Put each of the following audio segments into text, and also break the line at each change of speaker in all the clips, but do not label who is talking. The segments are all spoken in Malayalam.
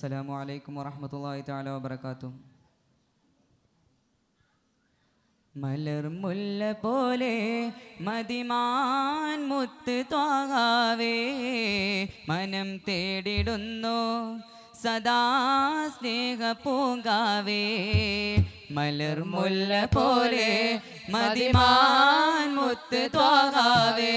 അസ്സലാമു അലൈക്കും വറഹമത്തല്ലാഹി തആല വബറകാതുഹു. മലർമുല്ല പോലെ മതിമാൻ മുത്ത് ത്വാകാവേ മനം തേടിടുന്നു സദാ സ്നേഹ പൂങ്കാവേ. മലർമുല്ല പോലെ മതിമാൻ മുത്ത് ത്വാകാവേ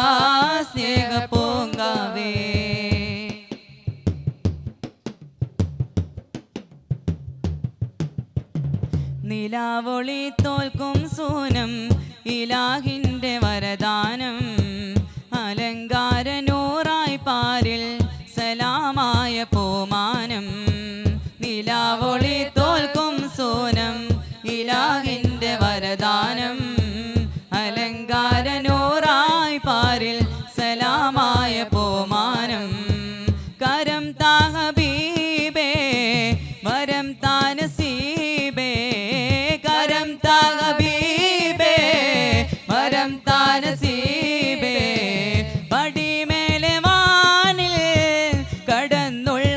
നിലാവൊളി തോൽക്കും സൂനം ഇലാഹിന്റെ വരദാനം. അലങ്കാര നൂറായി പാരിൽ സലാമായ പോമാനം നിലാവൊളി കടന്നുള്ള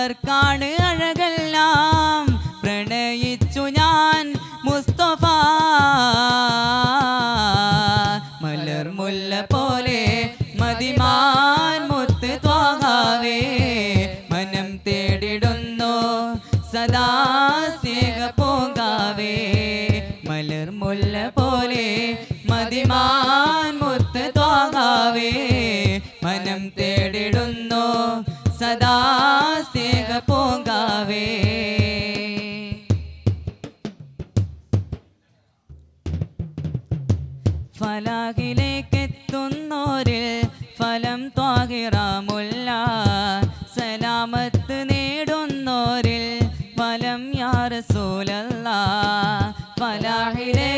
അവർക്കാണ് അഴകെല്ലാം പ്രണയിച്ചു ഞാൻ മുസ്തഫ. മലർമുല്ല പോലെ മതിമാൻ മുത്ത് ത്വാകാവേ മനം തേടിടുന്നു സദാ സ്നേഹ പൂങ്കാവേ. മലർമുല്ല പോലെ മതിമാൻ മുത്ത് ത്വാകാവേ മനം സദാ സ്നേഹ ഫലാഹിലേക്ക് എത്തുന്നോരിൽ ഫലം ത്വാഹിറാമുല്ല. സലാമത്ത് നേടുന്നോരിൽ ഫലം യാറസൂലല്ല ഫലാഹിലേക്കെത്തുന്നോരിൽ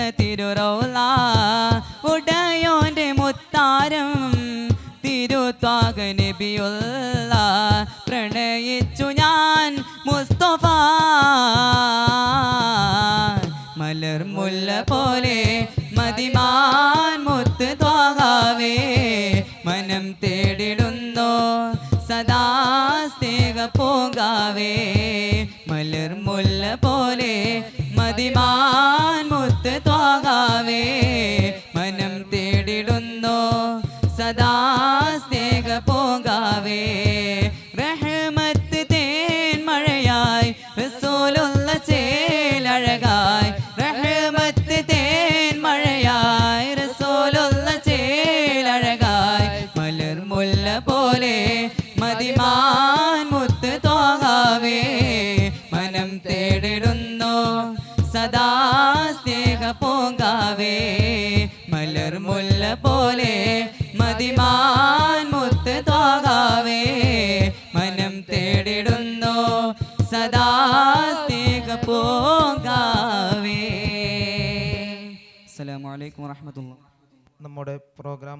തിളങ്ങുന്ന തിരുറൗല ഉടയോന്റെ മുത്താരം തിരുത്വാക നബിയുള്ള. പ്രണയിച്ചു ഞാൻ മുസ്തഫ. മലർമുല്ല പോലെ മതിമാൻ മുത്ത് ത്വാകാവേ മനം തേടിടുന്നു സദാ സ്നേഹ പോകാവേ മലർമുല്ല പോലെ മതിമാൻ മുത്ത് ത്വാകാവേ കർത്താവേ മലർമുല്ല പോലെ മതിമാൻ മുത്ത് തോകാവേ മനം തേടിടുന്നു സദാ സ്നേഹ പോകാവേ. അസ്സലാമലൈക്കും വറഹമത്തുള്ള
നമ്മുടെ പ്രോഗ്രാം